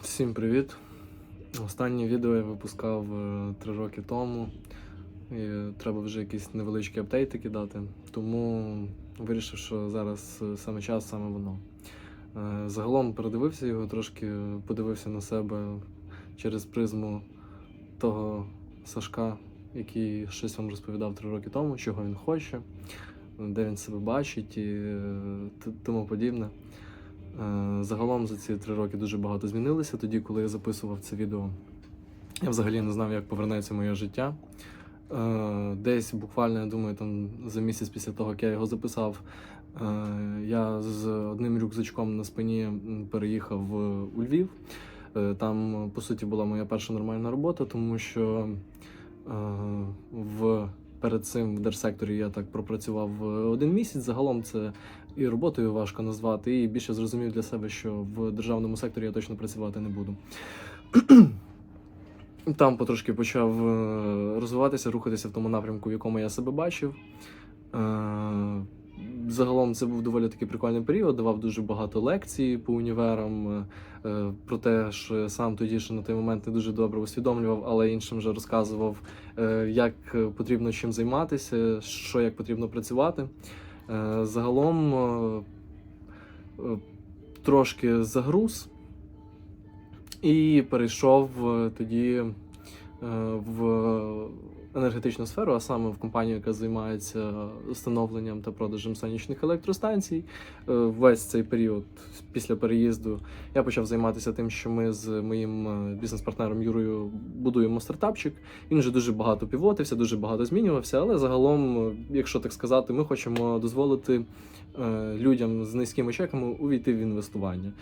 Всім привіт! Останнє відео я випускав е, три роки тому. І треба вже якісь невеличкі апдейти кидати. Тому вирішив, що зараз е, саме час, саме воно. Е, Загалом передивився його, трошки подивився на себе через призму того Сашка, який щось вам розповідав три роки тому, чого він хоче, де він себе бачить і тому подібне. Е, Загалом за ці три роки дуже багато змінилося. Тоді, коли я записував це відео, я взагалі не знав, як повернеться моє життя. Е, Десь буквально, я думаю, там за місяць після того, як я його записав, е, я з одним рюкзачком на спині переїхав у Львів. Там, по суті, була моя перша нормальна робота, тому що в перед цим в держсекторі я так пропрацював е, один місяць. Загалом це і роботою важко назвати, і більше зрозумів для себе, що в державному секторі я точно працювати не буду. Там потрошки почав е, розвиватися, рухатися в тому напрямку, в якому я себе бачив. Загалом це був доволі такий прикольний період, давав дуже багато лекцій по універам е, е, про те, що сам тоді ще на той момент не дуже добре усвідомлював, але іншим вже розказував, е, як потрібно чим займатися, що як потрібно працювати. Загалом трошки загруз і перейшов тоді в енергетичну сферу, а саме в компанію, яка займається встановленням та продажем сонячних електростанцій. Е, Весь цей період після переїзду я почав займатися тим, що ми з моїм е, бізнес-партнером Юрою будуємо стартапчик. Він вже дуже багато півотився, дуже багато змінювався, але загалом, е, якщо так сказати, ми хочемо дозволити людям з низькими чеками увійти в інвестування.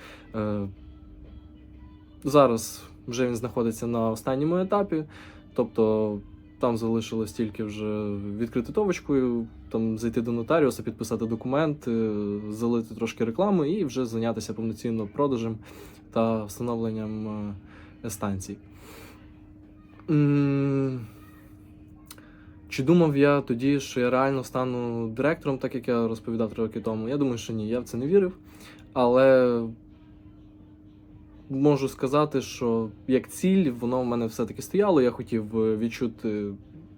Зараз вже він знаходиться на останньому етапі, тобто там залишилось тільки вже відкрити точкою, там зайти до нотаріуса, підписати документ, е, залити трошки реклами і вже зайнятися повноцінно продажем та встановленням е, станцій. Чи думав я тоді, що я реально стану директором, так як я розповідав три роки тому? Я думаю, що ні, я в це не вірив. Але можу сказати, що як ціль, воно в мене все-таки стояло. Я хотів е, відчути,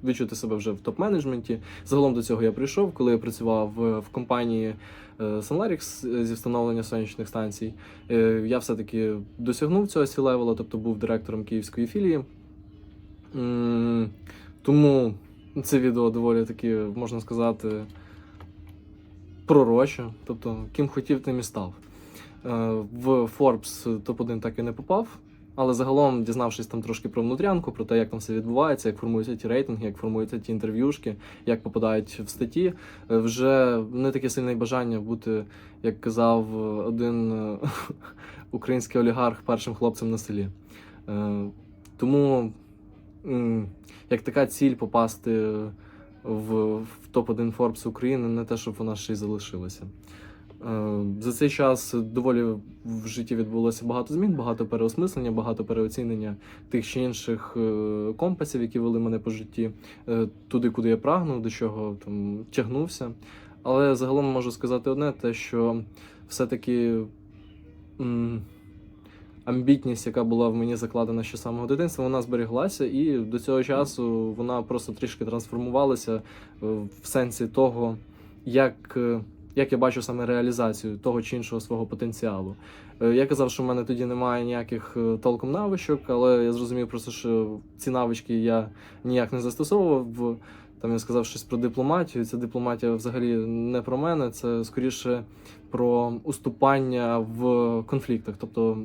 відчути себе вже в топ-менеджменті. Загалом до цього я прийшов, коли я працював е, в компанії е, Sunlarix зі встановлення сонячних станцій. Я все-таки досягнув цього сі-левела, тобто був директором київської філії. Тому це відео доволі таки, можна сказати, пророче. Тобто, ким хотів, тим і став. Е, В Forbes топ-1 так і не попав. Але загалом, дізнавшись там трошки про внутрянку, про те, як там все відбувається, як формуються ті рейтинги, як формуються ті інтерв'юшки, як попадають в статті, е, вже не таке сильне бажання бути, як казав один е, український олігарх, першим хлопцем на селі. Тому як така ціль попасти в топ-1 Forbes України, не те, щоб вона ще й залишилася. Е, За цей час доволі в житті відбулося багато змін, багато переосмислення, багато переоцінення тих чи інших е, компасів, які вели мене по житті, е, туди, куди я прагнув, до чого там тягнувся. Але загалом можу сказати одне: те, що все-таки амбітність, яка була в мені закладена ще з самого дитинства, вона зберіглася, і до цього часу вона просто трішки трансформувалася в сенсі того, як. Е, як я бачу саме реалізацію того чи іншого свого потенціалу. Е, Я казав, що в мене тоді немає ніяких е, толком навичок, але я зрозумів просто, що ці навички я ніяк не застосовував. Там я сказав щось про дипломатію. Ця дипломатія взагалі не про мене, це скоріше про уступання в конфліктах. Тобто,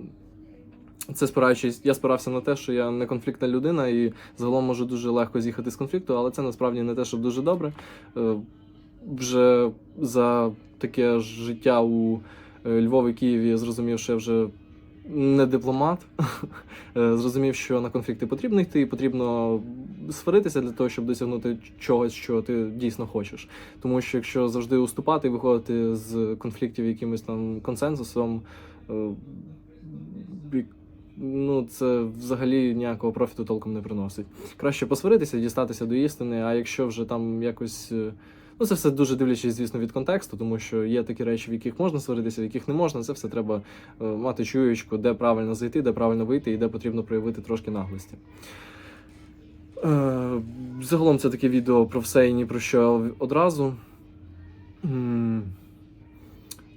це спираючись, я спирався на те, що я не конфліктна людина і загалом можу дуже легко з'їхати з конфлікту, але це насправді не те, щоб дуже добре. Вже за таке життя у е, Львові Києві зрозумів, що я вже не дипломат. Е, Зрозумів, що на конфлікти потрібно йти, і потрібно сваритися для того, щоб досягнути чогось, що ти дійсно хочеш. Тому що якщо завжди уступати і виходити з конфліктів якимось там консенсусом, е, ну це взагалі ніякого профіту толком не приносить. Краще посваритися, дістатися до істини, а якщо вже там якось. Ну, це все дуже дивлячись, звісно, від контексту, тому що є такі речі, в яких можна сваритися, в яких не можна. Це все треба е, мати чуючку, де правильно зайти, де правильно вийти і де потрібно проявити трошки наглості. Е, загалом це таке відео про все і ні про що одразу.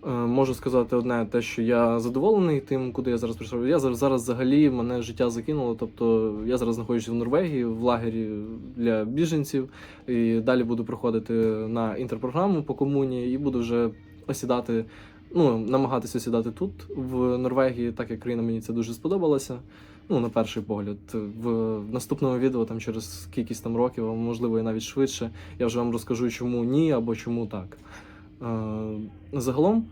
Е, Можу сказати одне, те, що я задоволений тим, куди я зараз прийшов. Я зараз, зараз взагалі мене життя закинуло. Тобто я зараз знаходжуся в Норвегії в лагері для біженців, і далі буду проходити на інтерпрограму по комуні і буду вже осідати, ну, намагатися осідати тут, в Норвегії, так як країна мені це дуже сподобалася. Ну, на перший погляд. В наступному відео, там через кількість там років, можливо і навіть швидше, я вже вам розкажу, чому ні або чому так. Загалом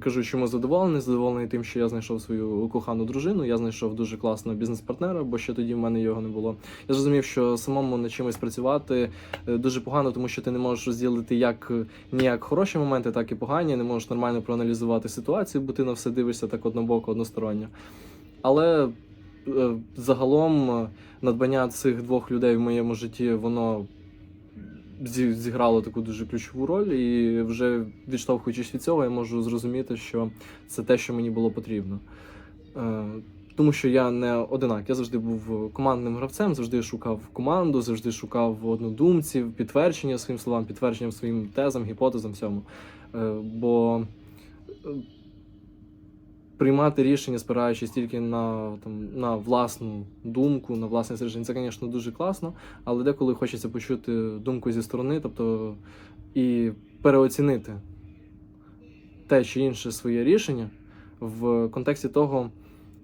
кажу, чому задоволений. Задоволений тим, що я знайшов свою кохану дружину, я знайшов дуже класного бізнес-партнера, бо ще тоді в мене його не було. Я зрозумів, що самому над чимось працювати е, дуже погано, тому що ти не можеш розділити як е, ніяк хороші моменти, так і погані. Не можеш нормально проаналізувати ситуацію, бо ти на все дивишся так однобоко, односторонньо. Але е, загалом надбання цих двох людей в моєму житті, воно зіграло таку дуже ключову роль, і вже відштовхуючись від цього, я можу зрозуміти, що це те, що мені було потрібно. Е, Тому що я не одинак. Я завжди був командним гравцем, завжди шукав команду, завжди шукав однодумців, підтвердження своїм словам, підтвердження своїм тезам, гіпотезам всьому. Е, Бо е, приймати рішення, спираючись тільки на, там, на власну думку, на власне рішення, це, звісно, дуже класно, але деколи хочеться почути думку зі сторони, тобто і переоцінити те чи інше своє рішення в контексті того,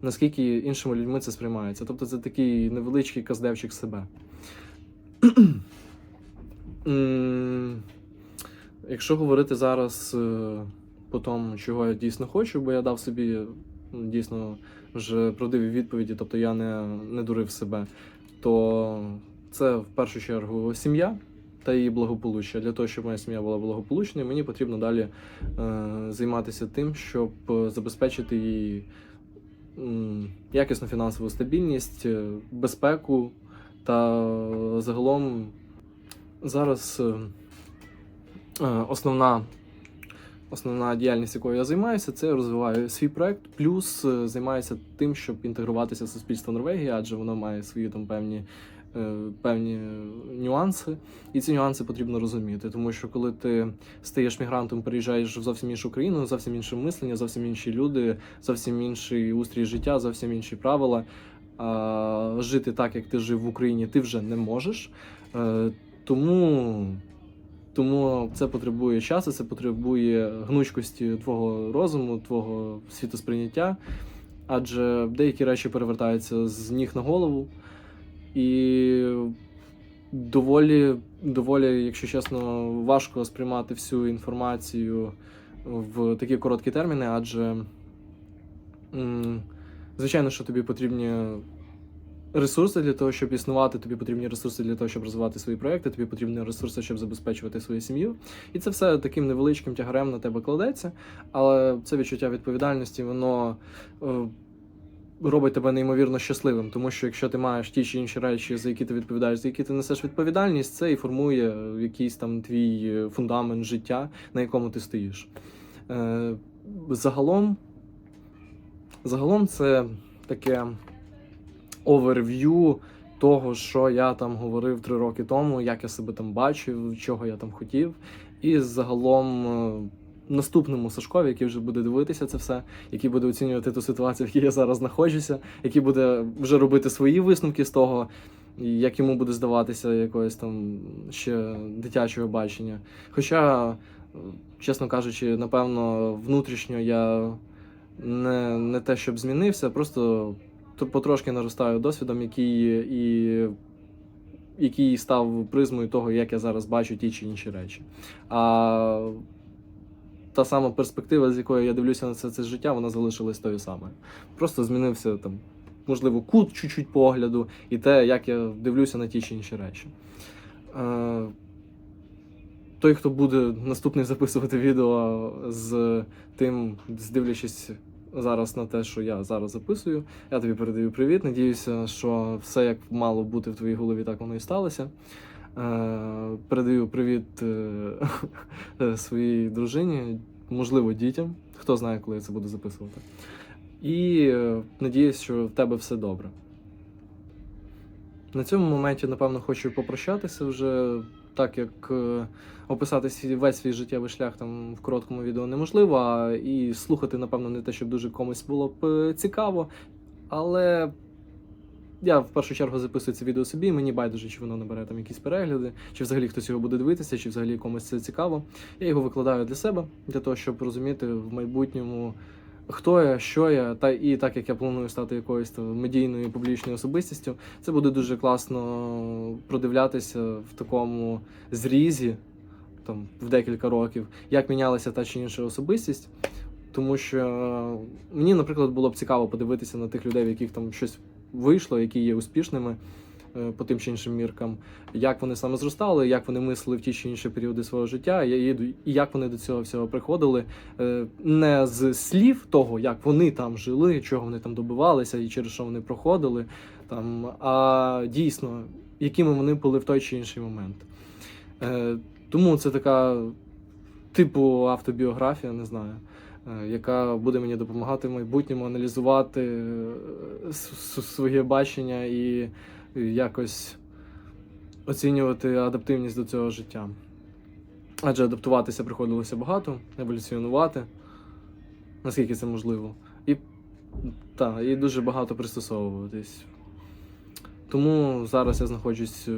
наскільки іншими людьми це сприймається. Тобто це такий невеличкий каздевчик себе. Якщо говорити зараз е, по тому, чого я дійсно хочу, бо я дав собі ну, дійсно вже правдиві відповіді, тобто я не, не дурив себе, то це в першу чергу сім'я та її благополуччя. Для того, щоб моя сім'я була благополучною, мені потрібно далі е, займатися тим, щоб забезпечити м, якісну фінансову стабільність, е, безпеку та загалом зараз е, е, основна. Основна діяльність, якою я займаюся, це розвиваю свій проект, плюс е, займаюся тим, щоб інтегруватися в суспільство Норвегії, адже воно має свої там певні, е, певні нюанси, і ці нюанси потрібно розуміти. Тому що коли ти стаєш мігрантом, переїжджаєш в зовсім іншу країну, зовсім інше мислення, зовсім інші люди, зовсім інший устрій життя, зовсім інші правила. А жити так, як ти жив в Україні, ти вже не можеш. Е, Тому тому це потребує часу, це потребує гнучкості твого розуму, твого світосприйняття, адже деякі речі перевертаються з ніг на голову. І доволі, доволі, якщо чесно, важко сприймати всю інформацію в такі короткі терміни, адже, звичайно, що тобі потрібні ресурси для того, щоб існувати, тобі потрібні ресурси для того, щоб розвивати свої проекти, тобі потрібні ресурси, щоб забезпечувати свою сім'ю. І це все таким невеличким тягарем на тебе кладеться, але це відчуття відповідальності, воно е, робить тебе неймовірно щасливим, тому що якщо ти маєш ті чи інші речі, за які ти відповідаєш, за які ти несеш відповідальність, це і формує якийсь там твій е, фундамент життя, на якому ти стоїш. Е, загалом, загалом це таке оверв'ю того, що я там говорив три роки тому, як я себе там бачив, чого я там хотів. І загалом е, наступному Сашкові, який вже буде дивитися це все, який буде оцінювати ту ситуацію, в якій я зараз знаходжуся, який буде вже робити свої висновки з того, як йому буде здаватися якогось там ще дитячого бачення. Хоча, е, чесно кажучи, напевно, внутрішньо я не, не те, щоб змінився, просто то- потрошки наростаю досвідом, який і який став призмою того, як я зараз бачу ті чи інші речі. А та сама перспектива, з якої я дивлюся на це, це життя, вона залишилась тою самою. Просто змінився там, можливо, кут чуть-чуть погляду і те, як я дивлюся на ті чи інші речі. Е, той, хто буде наступний записувати відео з тим, здивлячись зараз на те, що я зараз записую. Я тобі передаю привіт. Надіюся, що все як мало бути в твоїй голові, так воно і сталося. Е, Передаю привіт е, своїй дружині, можливо, дітям. Хто знає, коли я це буду записувати. І е, надіюсь, що в тебе все добре. На цьому моменті, напевно, хочу попрощатися вже, так як е, описати весь свій життєвий шлях там в короткому відео неможливо, і слухати, напевно, не те, щоб дуже комусь було б е, цікаво. Але я в першу чергу записую це відео собі, мені байдуже, чи воно набере там якісь перегляди, чи взагалі хтось його буде дивитися, чи взагалі комусь це цікаво. Я його викладаю для себе, для того, щоб розуміти в майбутньому, хто я, що я, та і так як я планую стати якоюсь там медійною публічною особистістю, це буде дуже класно продивлятися в такому зрізі, там в декілька років, як мінялася та чи інша особистість. Тому що е, мені, наприклад, було б цікаво подивитися на тих людей, в яких там щось вийшло, які є успішними по тим чи іншим міркам, як вони саме зростали, як вони мислили в ті чи інші періоди свого життя, і, як вони до цього всього приходили. Е, Не з слів того, як вони там жили, чого вони там добивалися і через що вони проходили, там, а дійсно, якими вони були в той чи інший момент. Е, Тому це така типу автобіографія, не знаю е, яка буде мені допомагати в майбутньому аналізувати е, своє бачення і якось оцінювати адаптивність до цього життя. Адже адаптуватися приходилося багато, еволюціонувати, наскільки це можливо. І, та, і дуже багато пристосовуватись. Тому зараз я знаходжусь е,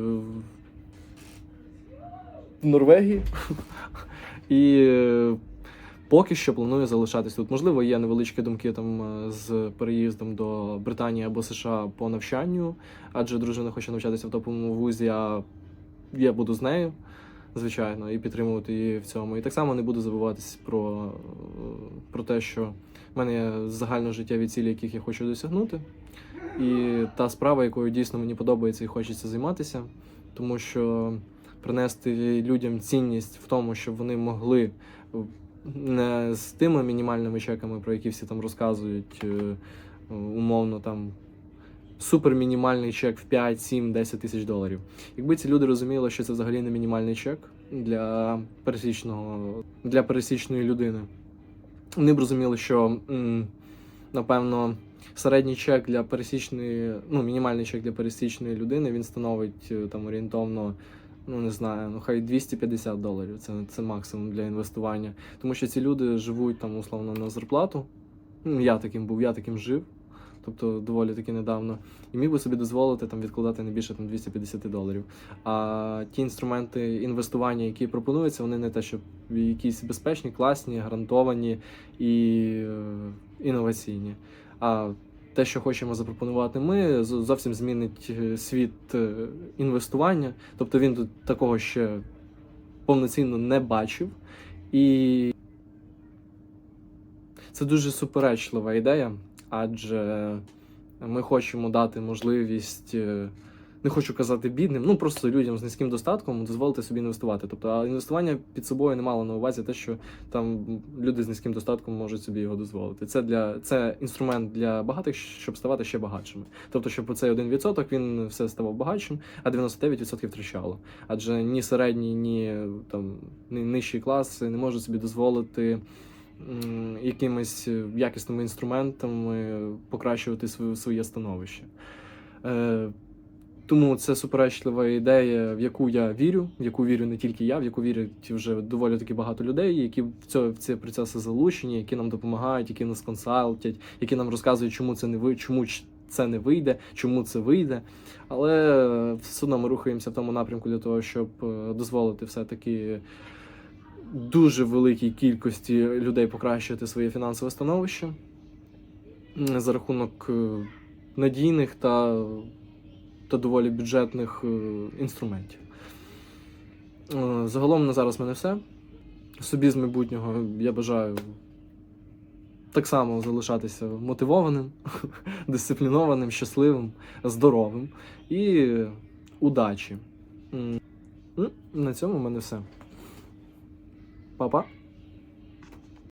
в Норвегії. І е, Поки що планую залишатись тут. Можливо, є невеличкі думки там е, з переїздом до Британії або США по навчанню, адже дружина хоче навчатися в топовому вузі, а я буду з нею, звичайно, і підтримувати її в цьому. І так само не буду забуватись про, е, про те, що в мене є загальножиттєві цілі, яких я хочу досягнути. І та справа, якою дійсно мені подобається і хочеться займатися, тому що принести людям цінність в тому, щоб вони могли з тими мінімальними чеками, про які всі там розказують, е, умовно там супермінімальний чек в 5, 7, 10 тисяч доларів. Якби ці люди розуміли, що це взагалі не мінімальний чек для пересічного для пересічної людини, вони б розуміли, що напевно середній чек для пересічної, ну мінімальний чек для пересічної людини він становить е, там орієнтовно ну не знаю, ну хай 250 доларів. Це, це максимум для інвестування. Тому що ці люди живуть там условно на зарплату. Ну, я таким був, я таким жив. Тобто доволі таки недавно, і міг би собі дозволити там відкладати не більше там 250 доларів. А ті інструменти інвестування, які пропонуються, вони не те, що якісь безпечні, класні, гарантовані і е, інноваційні. А те, що хочемо запропонувати ми, зовсім змінить е, світ е, інвестування. Тобто він тут такого ще повноцінно не бачив. І це дуже суперечлива ідея, адже ми хочемо дати можливість. Е, Не хочу казати бідним, ну просто людям з низьким достатком дозволити собі інвестувати. Тобто, а інвестування під собою не мало на увазі те, що там люди з низьким достатком можуть собі його дозволити. Це для це інструмент для багатих, щоб ставати ще багатшими. Тобто, щоб оцей 1% він все ставав багатшим, а 99% втрачало. Адже ні середній, ні там ні нижчі класи не можуть собі дозволити якимись якісними інструментами покращувати своє, своє становище. Тому це суперечлива ідея, в яку я вірю, в яку вірю не тільки я, в яку вірять вже доволі таки багато людей, які в цьо- в ці процеси залучені, які нам допомагають, які нас консалтять, які нам розказують, чому це не ви, чому це не вийде, чому це вийде. Але все одно ми рухаємося в тому напрямку для того, щоб е, дозволити все-таки дуже великій кількості людей покращити своє фінансове становище за рахунок е, надійних та та доволі бюджетних е, інструментів. Е, Загалом на зараз в мене все. Собі з майбутнього я бажаю так само залишатися мотивованим, дисциплінованим, щасливим, здоровим і удачі. Ну, На цьому в мене все. Па-па.